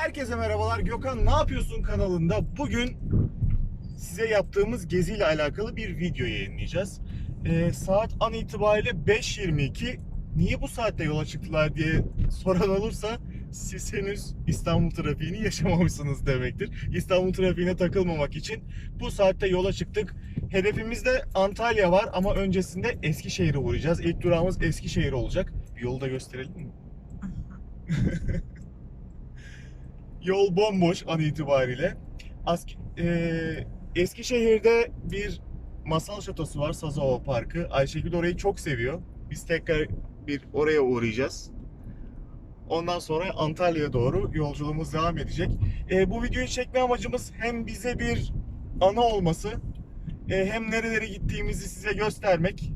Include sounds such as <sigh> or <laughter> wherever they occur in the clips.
Herkese merhabalar. Gökhan ne yapıyorsun kanalında bugün size yaptığımız geziyle alakalı bir video yayınlayacağız. Ee, saat an itibariyle 5.22. Niye bu saatte yola çıktılar diye soran olursa siz henüz İstanbul trafiğini yaşamamışsınız demektir. İstanbul trafiğine takılmamak için bu saatte yola çıktık. Hedefimizde Antalya var ama öncesinde Eskişehir'e uğrayacağız. İlk durağımız Eskişehir olacak. Yolu da gösterelim mi? <laughs> Yol bomboş an itibariyle. Ask eee, Eskişehir'de bir masal şatosu var Sazova Parkı. Ayşegül orayı çok seviyor. Biz tekrar bir oraya uğrayacağız. Ondan sonra Antalya'ya doğru yolculuğumuz devam edecek. Eee, bu videoyu çekme amacımız hem bize bir ana olması eee, hem nerelere gittiğimizi size göstermek.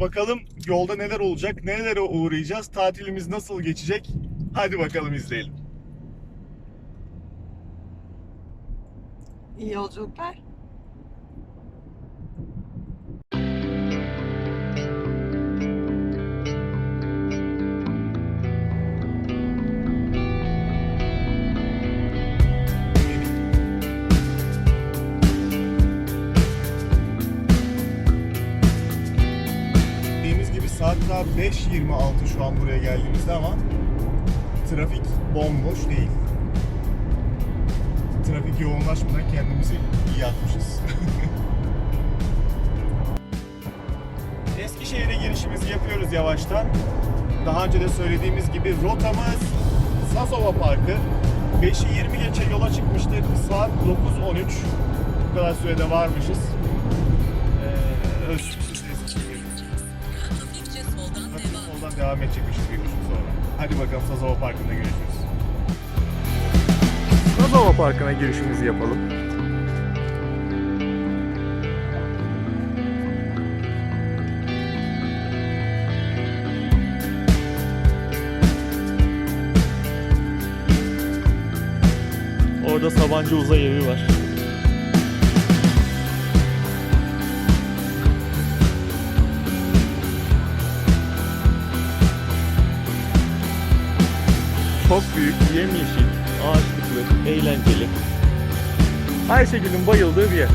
Bakalım yolda neler olacak, nelere uğrayacağız, tatilimiz nasıl geçecek? Hadi bakalım izleyelim. İyi yolculuklar. Saat daha 5.26 şu an buraya geldiğimizde ama trafik bomboş değil. Trafik yoğunlaşmadan kendimizi iyi atmışız. <laughs> Eskişehir'e girişimizi yapıyoruz yavaştan. Daha önce de söylediğimiz gibi rotamız Sazova Parkı. 5'i 20 geçe yola çıkmıştık. Saat 9.13. Bu kadar sürede varmışız. Ee, öz- soldan devam. soldan devam edecekmişiz bir buçuk sonra. Hadi bakalım Sazova Parkı'nda görüşürüz. Sazova Parkı'na girişimizi yapalım. Orada Sabancı Uzay Evi var. Çok büyük, yemyeşil, ağaçlıklı, eğlenceli. Ayşegül'ün bayıldığı bir yer.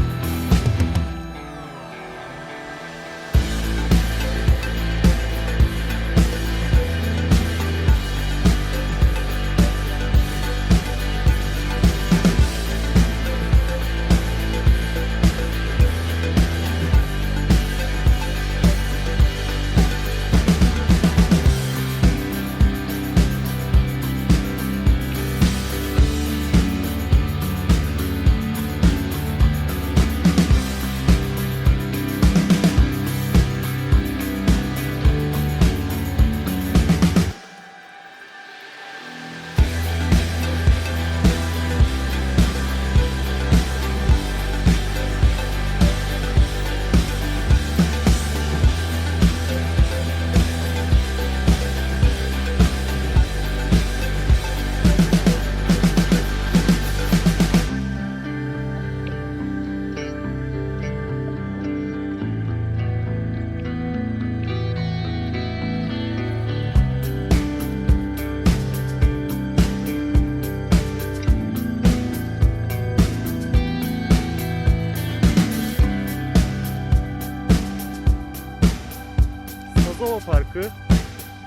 Sazova Parkı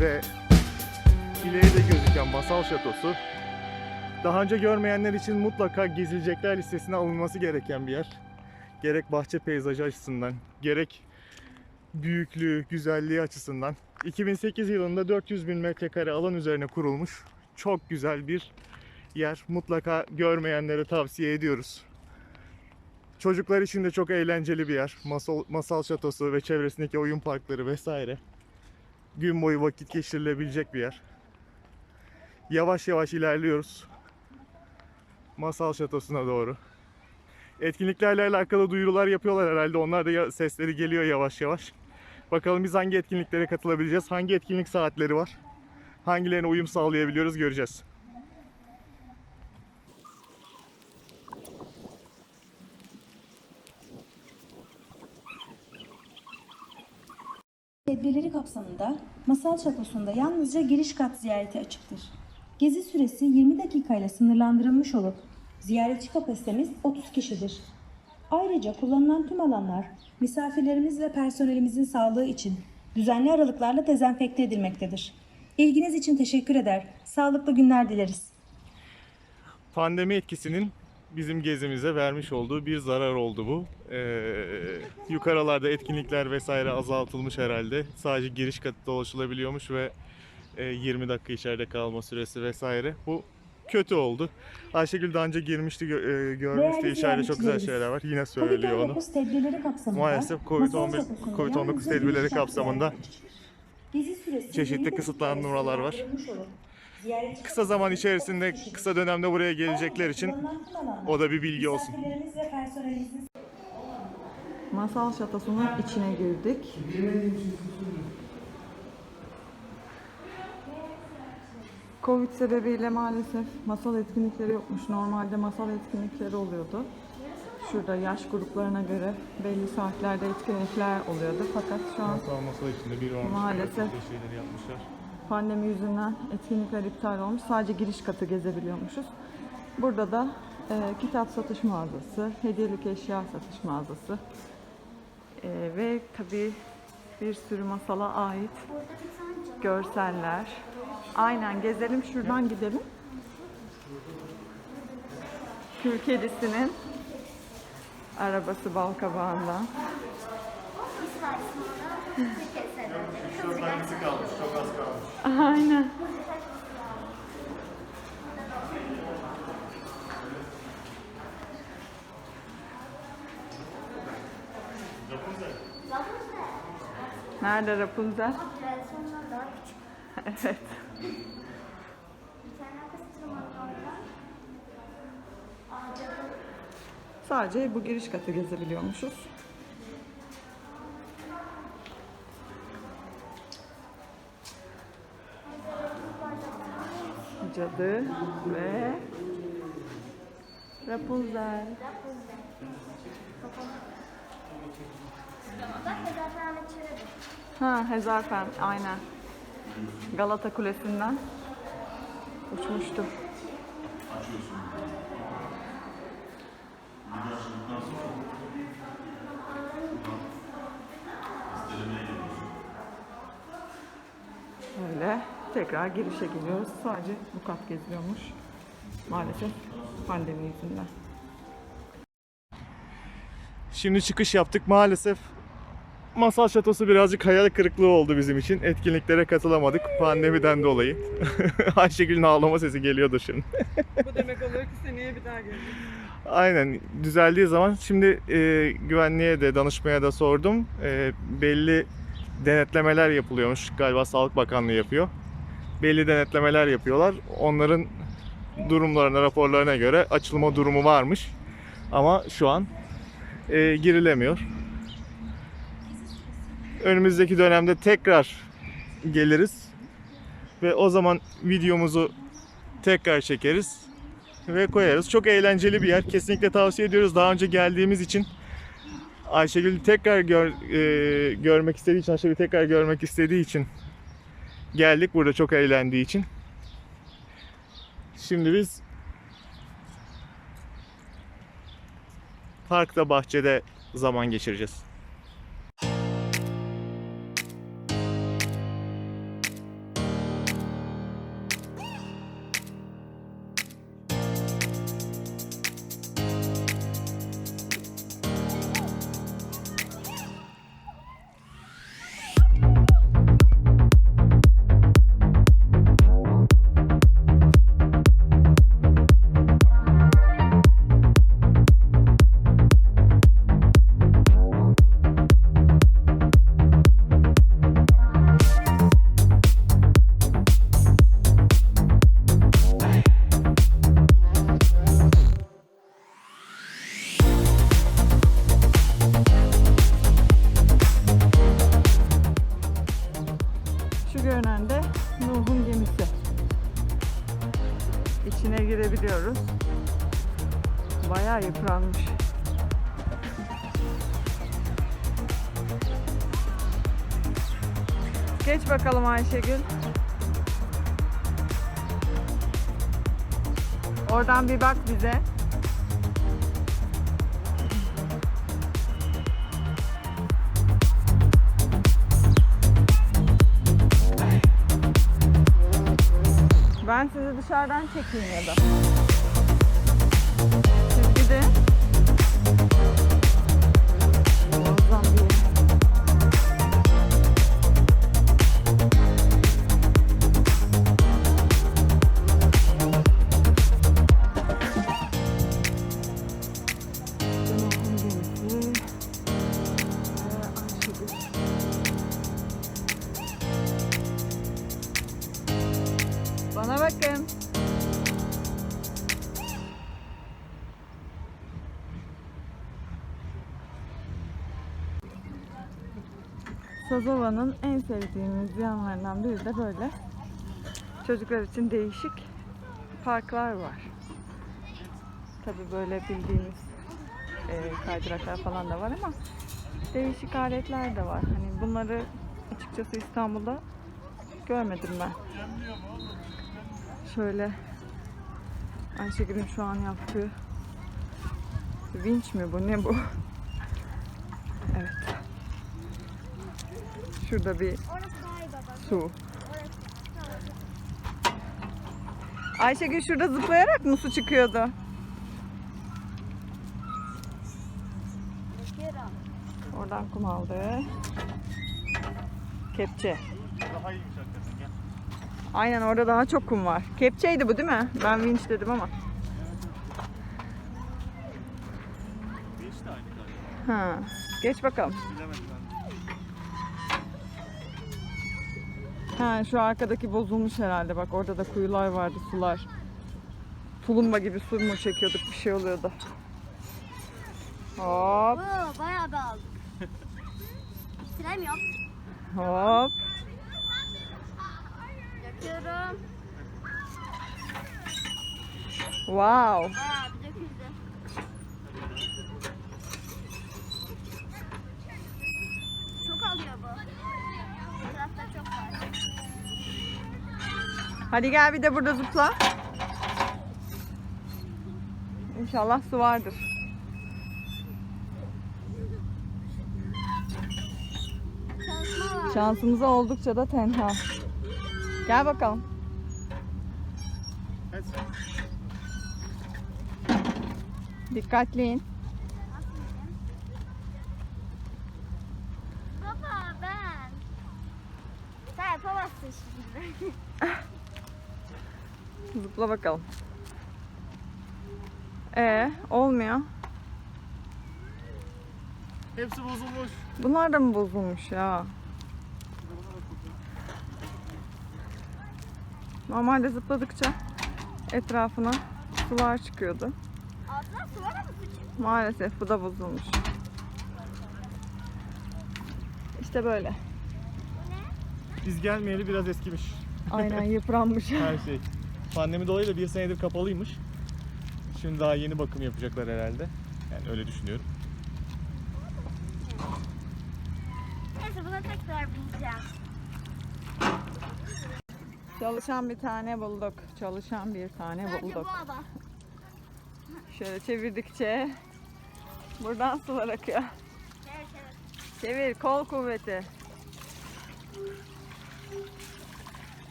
ve ileride gözüken Masal Şatosu daha önce görmeyenler için mutlaka gezilecekler listesine alınması gereken bir yer. Gerek bahçe peyzajı açısından, gerek büyüklüğü, güzelliği açısından. 2008 yılında 400 bin metrekare alan üzerine kurulmuş çok güzel bir yer. Mutlaka görmeyenlere tavsiye ediyoruz. Çocuklar için de çok eğlenceli bir yer. Masal, masal şatosu ve çevresindeki oyun parkları vesaire. Gün boyu vakit geçirilebilecek bir yer. Yavaş yavaş ilerliyoruz. Masal şatosuna doğru. Etkinliklerle alakalı duyurular yapıyorlar herhalde. Onlar da sesleri geliyor yavaş yavaş. Bakalım biz hangi etkinliklere katılabileceğiz? Hangi etkinlik saatleri var? Hangilerine uyum sağlayabiliyoruz göreceğiz. Tedbirleri kapsamında Masal Şatosu'nda yalnızca giriş kat ziyareti açıktır. Gezi süresi 20 dakika ile sınırlandırılmış olup ziyaretçi kapasitemiz 30 kişidir. Ayrıca kullanılan tüm alanlar misafirlerimiz ve personelimizin sağlığı için düzenli aralıklarla dezenfekte edilmektedir. İlginiz için teşekkür eder. Sağlıklı günler dileriz. Pandemi etkisinin bizim gezimize vermiş olduğu bir zarar oldu bu. Ee, yukarılarda etkinlikler vesaire azaltılmış herhalde. Sadece giriş katı dolaşılabiliyormuş ve e, 20 dakika içeride kalma süresi vesaire. Bu kötü oldu. Ayşegül daha önce girmişti, gö- e, görmüştü. Değerli İçeride çok güzel şeyler var. Yine söylüyor onu. Covid-19 tedbirleri kapsamında Maalesef Covid-19 Covid-19 tedbirleri kapsamında çeşitli kısıtlamalar var. Kısa zaman içerisinde, kısa dönemde buraya gelecekler için o da bir bilgi olsun. Masal şatosunun içine girdik. Covid sebebiyle maalesef masal etkinlikleri yokmuş. Normalde masal etkinlikleri oluyordu. Şurada yaş gruplarına göre belli saatlerde etkinlikler oluyordu. Fakat şu an Masal masa içinde bir varmış. Maalesef. Şeyleri yapmışlar. Pandemi yüzünden etkinlikler iptal olmuş. Sadece giriş katı gezebiliyormuşuz. Burada da e, kitap satış mağazası, hediyelik eşya satış mağazası e, ve tabii bir sürü masala ait görseller. Aynen gezelim şuradan gidelim. Kül kedisinin arabası bal kabağından. Hangisi Aynen. Nerede Rapunzel? Versiyonlar daha küçük. Evet. Sadece bu giriş katı gezebiliyormuşuz. Cadı ve Rapunzel. Ha Hezarfen aynen. Galata Kulesi'nden uçmuştu. Öyle tekrar girişe geliyoruz. Sadece bu kat geziliyormuş. Maalesef pandemi yüzünden. Şimdi çıkış yaptık maalesef. Masal Şatosu birazcık hayal kırıklığı oldu bizim için. Etkinliklere katılamadık pandemiden dolayı. <laughs> Ayşegül'ün ağlama sesi geliyordur şimdi. Bu demek oluyor ki seneye bir daha geleceğiz. Aynen düzeldiği zaman şimdi e, güvenliğe de danışmaya da sordum. E, belli denetlemeler yapılıyormuş. Galiba Sağlık Bakanlığı yapıyor. Belli denetlemeler yapıyorlar. Onların durumlarına, raporlarına göre açılma durumu varmış. Ama şu an e, girilemiyor. Önümüzdeki dönemde tekrar geliriz ve o zaman videomuzu tekrar çekeriz ve koyarız. Çok eğlenceli bir yer. Kesinlikle tavsiye ediyoruz. Daha önce geldiğimiz için Ayşegül tekrar gör, e, görmek istediği için, Ayşegül tekrar görmek istediği için geldik. Burada çok eğlendiği için. Şimdi biz parkta, bahçede zaman geçireceğiz. Ayşegül. Oradan bir bak bize. Ben sizi dışarıdan çekeyim ya da. Sazova'nın en sevdiğimiz yanlarından biri de böyle çocuklar için değişik parklar var. Tabii böyle bildiğimiz e, kaydıraklar falan da var ama değişik aletler de var. Hani bunları açıkçası İstanbul'da görmedim ben. Şöyle Ayşegül'ün şu an yaptığı vinç mi bu ne bu? <laughs> Evet. Şurada bir su. Ayşegül şurada zıplayarak mı su çıkıyordu? Oradan kum aldı. Kepçe. Daha. Aynen orada daha çok kum var. Kepçeydi bu değil mi? Ben vinç dedim ama. Ha. Geç bakalım. Bilemedim. Ha şu arkadaki bozulmuş herhalde. Bak orada da kuyular vardı, sular. Tulumba gibi su mu çekiyorduk bir şey oluyordu. Hop Oo, bayağı bir aldık. Bitirem yok. hop. Döküyorum. Wow. Bayağı bir döküldü. Çok alıyor bu. Bu tarafta çok var. Hadi gel bir de burada zıpla. İnşallah su vardır. Şansımıza oldukça da tenha. Gel bakalım. Dikkatli in. Baba ben. Sen yapamazsın şimdi. <laughs> Zıpla bakalım. Ee, olmuyor. Hepsi bozulmuş. Bunlar da mı bozulmuş ya? Normalde zıpladıkça etrafına sular çıkıyordu. Altına su var ama su çıkmıyor. Maalesef bu da bozulmuş. İşte böyle. Biz gelmeyeli biraz eskimiş Aynen yıpranmış. her şey. Pandemi dolayısıyla bir senedir kapalıymış. Şimdi daha yeni bakım yapacaklar herhalde. Yani öyle düşünüyorum. Neyse buna tekrar bineceğim. Çalışan bir tane bulduk. Çalışan bir tane Bence bu bulduk. ada. Şöyle çevirdikçe buradan sular akıyor. Evet evet. Çevir kol kuvveti.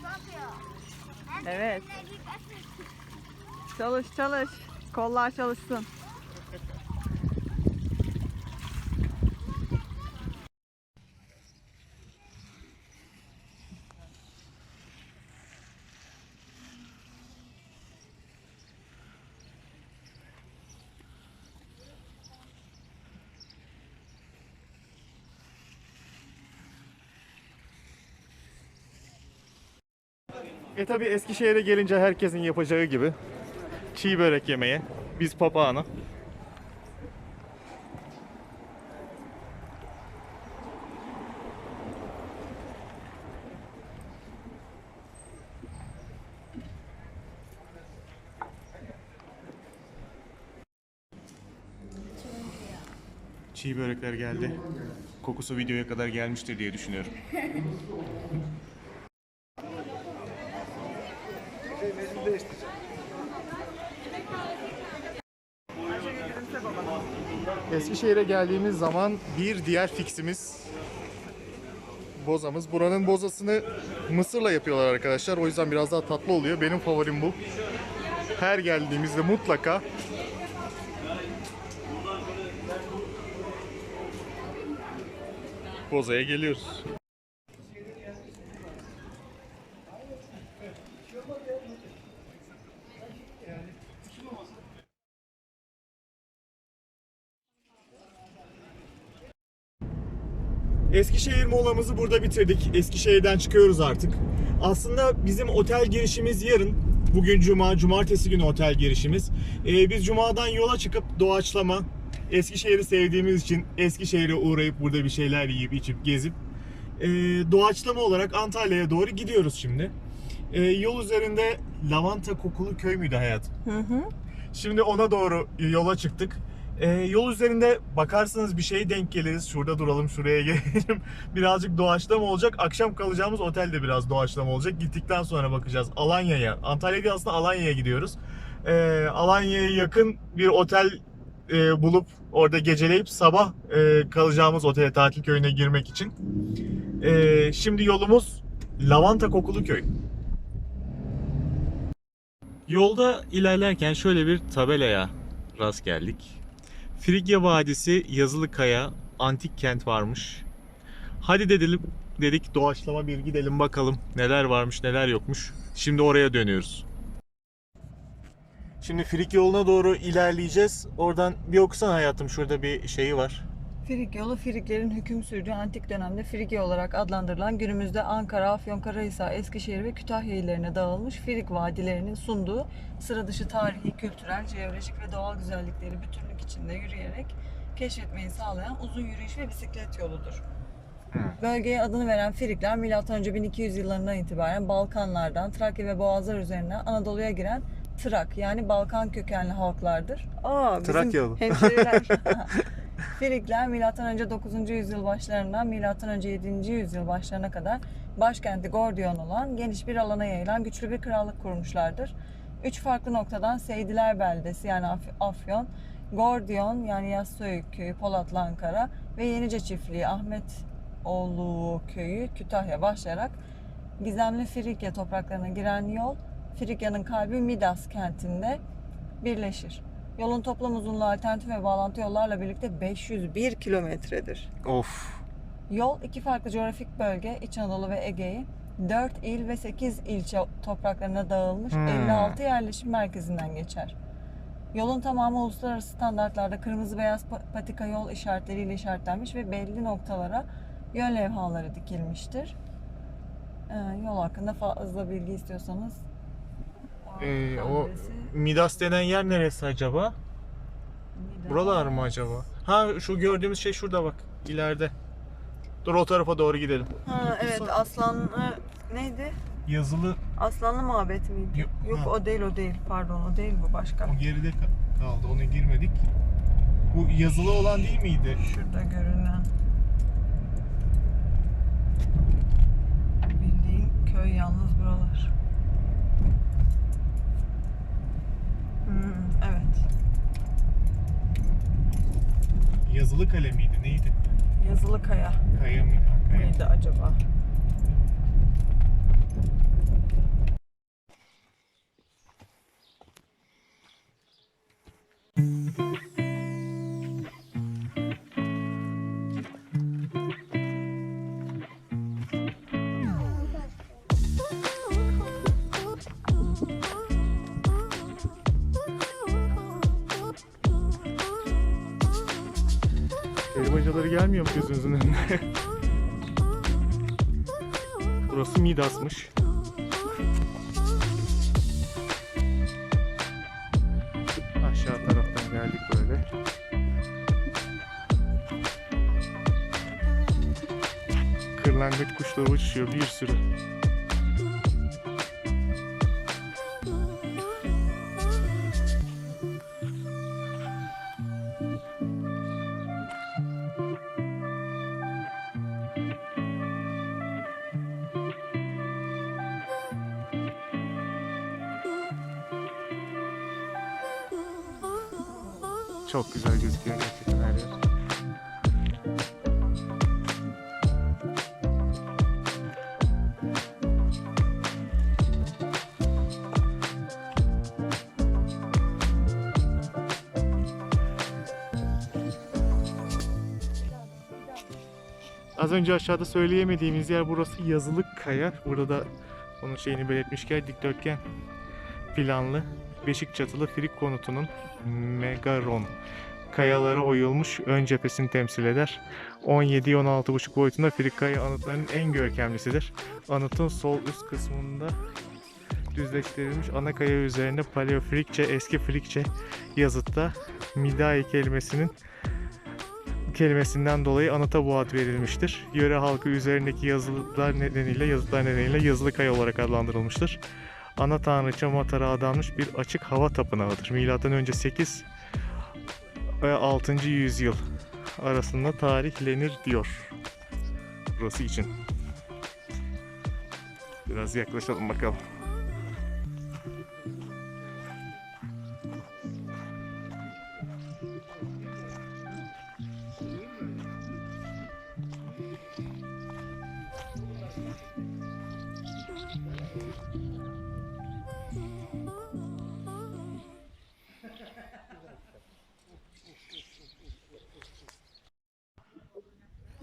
Su atıyor. Hem de Evet. Çalış çalış. Kollar çalışsın. E tabi Eskişehir'e gelince herkesin yapacağı gibi çiğ börek yemeye. Biz papağanı. Çiğ börekler geldi. Kokusu videoya kadar gelmiştir diye düşünüyorum. <laughs> Eskişehir'e geldiğimiz zaman bir diğer fiksimiz bozamız. Buranın bozasını mısırla yapıyorlar arkadaşlar. O yüzden biraz daha tatlı oluyor. Benim favorim bu. Her geldiğimizde mutlaka bozaya geliyoruz. Eskişehir molamızı burada bitirdik. Eskişehir'den çıkıyoruz artık. Aslında bizim otel girişimiz yarın. Bugün cuma, cumartesi günü otel girişimiz. Ee, biz cumadan yola çıkıp doğaçlama, Eskişehir'i sevdiğimiz için Eskişehir'e uğrayıp burada bir şeyler yiyip içip gezip ee, doğaçlama olarak Antalya'ya doğru gidiyoruz şimdi. Ee, yol üzerinde lavanta kokulu köy müydü hayatım? Hı hı. Şimdi ona doğru yola çıktık. Ee, yol üzerinde bakarsınız bir şey denk geliriz. Şurada duralım, şuraya <laughs> gelelim. Birazcık doğaçlama olacak. Akşam kalacağımız otel de biraz doğaçlama olacak. Gittikten sonra bakacağız. Alanya'ya. Antalya değil aslında Alanya'ya gidiyoruz. Ee, Alanya'ya yakın bir otel e, bulup orada geceleyip sabah e, kalacağımız otele tatil köyüne girmek için. Ee, şimdi yolumuz Lavanta Kokulu Köy. Yolda ilerlerken şöyle bir tabelaya rast geldik. Frigya Vadisi Yazılı Kaya antik kent varmış. Hadi dedim dedik doğaçlama bir gidelim bakalım neler varmış neler yokmuş. Şimdi oraya dönüyoruz. Şimdi Frig yoluna doğru ilerleyeceğiz. Oradan bir okusana hayatım şurada bir şeyi var. Frig yolu Friglerin hüküm sürdüğü antik dönemde Frigya olarak adlandırılan günümüzde Ankara, Afyonkarahisar, Eskişehir ve Kütahya illerine dağılmış Frig vadilerinin sunduğu sıra dışı tarihi, kültürel, jeolojik ve doğal güzellikleri bütünlük içinde yürüyerek keşfetmeyi sağlayan uzun yürüyüş ve bisiklet yoludur. Bölgeye adını veren Frigler M.Ö. 1200 yıllarından itibaren Balkanlardan Trakya ve Boğazlar üzerinden Anadolu'ya giren Trak yani Balkan kökenli halklardır. Aa, bizim Trakyalı. hemşeriler. <laughs> Frigler M.Ö. 9. yüzyıl başlarından M.Ö. 7. yüzyıl başlarına kadar başkenti Gordion olan geniş bir alana yayılan güçlü bir krallık kurmuşlardır. Üç farklı noktadan Seydiler beldesi yani Af- Afyon, Gordion yani Yassıoğlu köyü Polatlı Ankara ve Yenice çiftliği Ahmetoğlu köyü Kütahya başlayarak gizemli Frikya topraklarına giren yol Frikya'nın kalbi Midas kentinde birleşir. Yolun toplam uzunluğu alternatif ve bağlantı yollarla birlikte 501 kilometredir. Of. Yol iki farklı coğrafik bölge, İç Anadolu ve Ege'yi 4 il ve 8 ilçe topraklarına dağılmış Hmm. 56 yerleşim merkezinden geçer. Yolun tamamı uluslararası standartlarda kırmızı beyaz pa- patika yol işaretleriyle işaretlenmiş ve belli noktalara yön levhaları dikilmiştir. Ee, yol hakkında fazla bilgi istiyorsanız Ee, o adresi Midas denen yer neresi acaba? Midas. Buralar mı acaba? Ha şu gördüğümüz şey şurada bak. ileride. Dur o tarafa doğru gidelim. Ha evet Aslanlı neydi? Yazılı Aslanlı mabet miydi? Yok, Yok ha. o değil o değil. Pardon o değil bu başka. o geride ka- kaldı. Ona girmedik. Bu yazılı olan değil miydi? Şurada görünen. Bildiğin köy yalnız buralar. Hmm, evet. Yazılı kale miydi? Neydi? Yazılı kaya Kaya mıydı? Ha, Kaya. mıydı acaba? Gelmiyor mu gözünüzün önüne? <laughs> Burası Midas'mış. Aşağı taraftan geldik böyle. Kırlangıç kuşları uçuşuyor bir sürü. Çok güzel gözüküyor gerçekten her yer. Az önce aşağıda söyleyemediğimiz yer burası yazılık kaya. Burada da onun şeyini belirtmişler dikdörtgen planlı beşik çatılı frik konutunun megaron kayaları oyulmuş ön cephesini temsil eder. 17-16,5 boyutunda frik kaya anıtlarının en görkemlisidir. Anıtın sol üst kısmında düzleştirilmiş ana kaya üzerinde paleofrikçe, eski frikçe yazıtta Midai kelimesinin kelimesinden dolayı anıta bu ad verilmiştir. Yöre halkı üzerindeki yazılar nedeniyle, yazıtlar nedeniyle yazılı kaya olarak adlandırılmıştır. Ana tanrıça Matar'a adanmış bir açık hava tapınağıdır. Milattan önce 8 ve 6. yüzyıl arasında tarihlenir diyor. Burası için. Biraz yaklaşalım bakalım.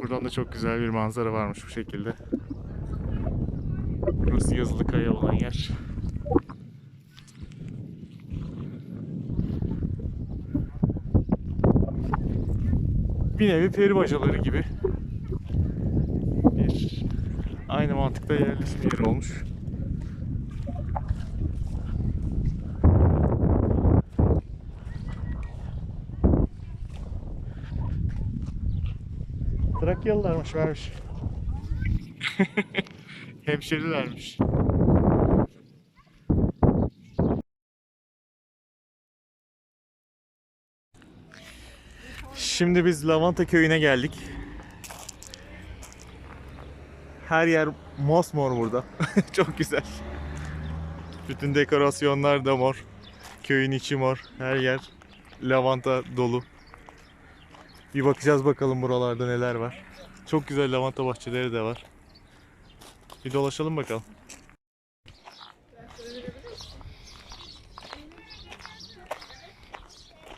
Buradan da çok güzel bir manzara varmış bu şekilde. Burası yazılı kaya olan yer. Bir nevi peri bacaları gibi. Bir aynı mantıkta yerleşim yeri olmuş. Trakyalılarmış vermiş. <laughs> Hemşerilermiş. Şimdi biz Lavanta köyüne geldik. Her yer mosmor burada. <laughs> Çok güzel. Bütün dekorasyonlar da mor. Köyün içi mor. Her yer lavanta dolu. Bir bakacağız bakalım buralarda neler var. Çok güzel lavanta bahçeleri de var. Bir dolaşalım bakalım.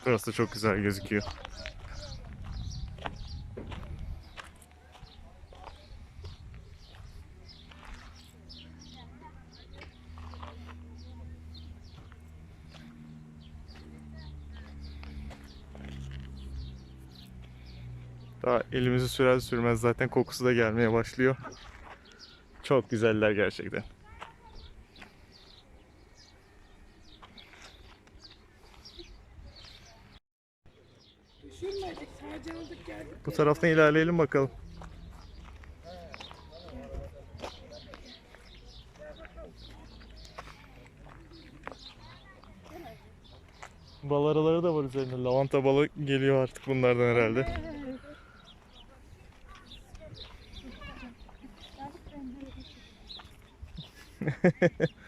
Burası çok güzel gözüküyor. Daha elimizi sürer sürmez zaten kokusu da gelmeye başlıyor. Çok güzeller gerçekten. Bu taraftan ilerleyelim bakalım. Bal araları da var üzerinde. Lavanta balı geliyor artık bunlardan herhalde. <laughs>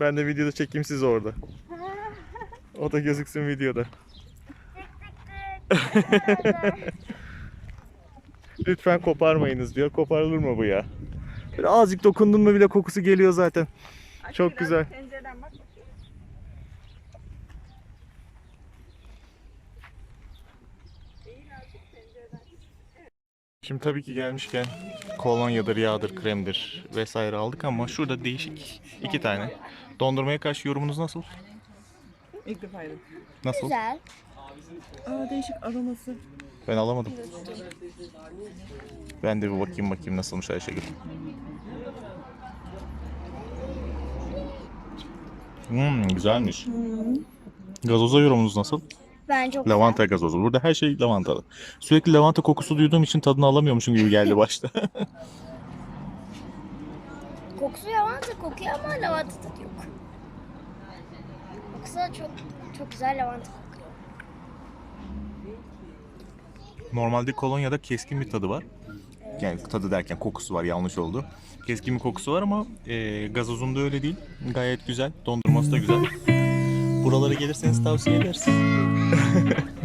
Ben de videoda çekeyim sizi orada. O da gözüksün videoda. <laughs> Lütfen koparmayınız diyor. Koparılır mı bu ya? Böyle azıcık dokundun mu bile kokusu geliyor zaten. Çok güzel. Şimdi tabii ki gelmişken kolonyadır, yağdır, kremdir vesaire aldık ama şurada değişik iki tane. Dondurmaya karşı yorumunuz nasıl? İlk defa yedim. Nasıl? Güzel. Aa değişik aroması. Ben alamadım. Ben de bir bakayım bakayım nasılmış Ayşegül. Hmm, güzelmiş. Gazoza yorumunuz nasıl? Ben çok Lavanta gazozu. Burada her şey lavantalı. Sürekli lavanta kokusu duyduğum için tadını alamıyormuşum gibi geldi <laughs> başta. Kokusu lavanta kokuyor ama lavanta tadı yok. Kokusu da çok çok güzel lavanta kokuyor. Normalde kolonyada keskin bir tadı var. Yani tadı derken kokusu var yanlış oldu. Keskin bir kokusu var ama e, gazozunda öyle değil. Gayet güzel. Dondurması da güzel. Buralara gelirseniz tavsiye ederiz. <laughs>